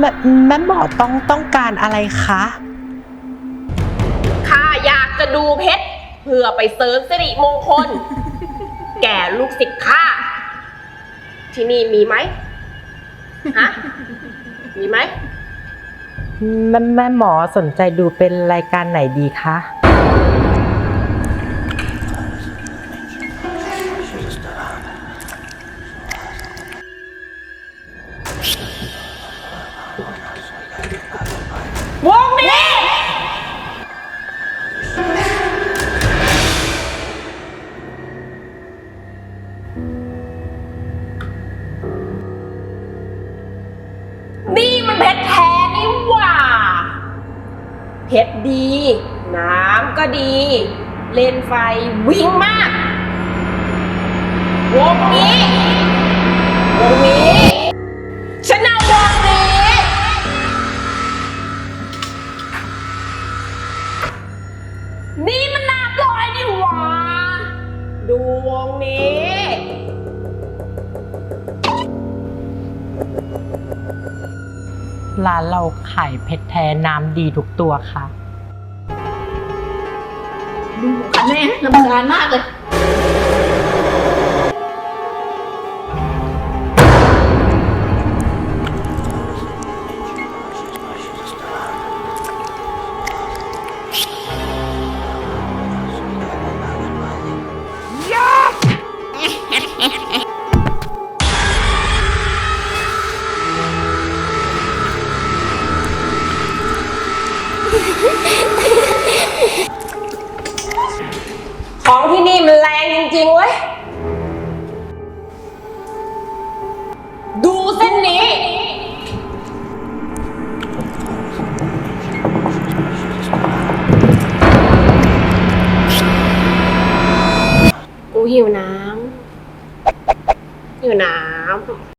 แม่หมอต้องต้องการอะไรคะ ข้าอยากจะดูเพชรเพื่อไปเสริมสิริมงคล แก่ลูกศิษย์ข้าที่นี่มีไหมฮะมีไหม แม่แม่หมอสนใจดูเป็นรายการไหนดีคะ เพชรแท้นี่หว่า เพชรดี น้ำก็ดี เลนไฟวิ่งมาก วงนี้ วงนี้ฉันเอาวงนี้ นี่มันนาบลอยนี่หว่า ดูวงนี้ ร้านเราขายเพชรแท้น้ำดีทุกตัวค่ะ ดูกันแม่ลำคาญมากเลย ของที่นี่มันแรงจริงๆเว้ย ดูเส้นนี้ กูหิวน้ำหิวน้ำ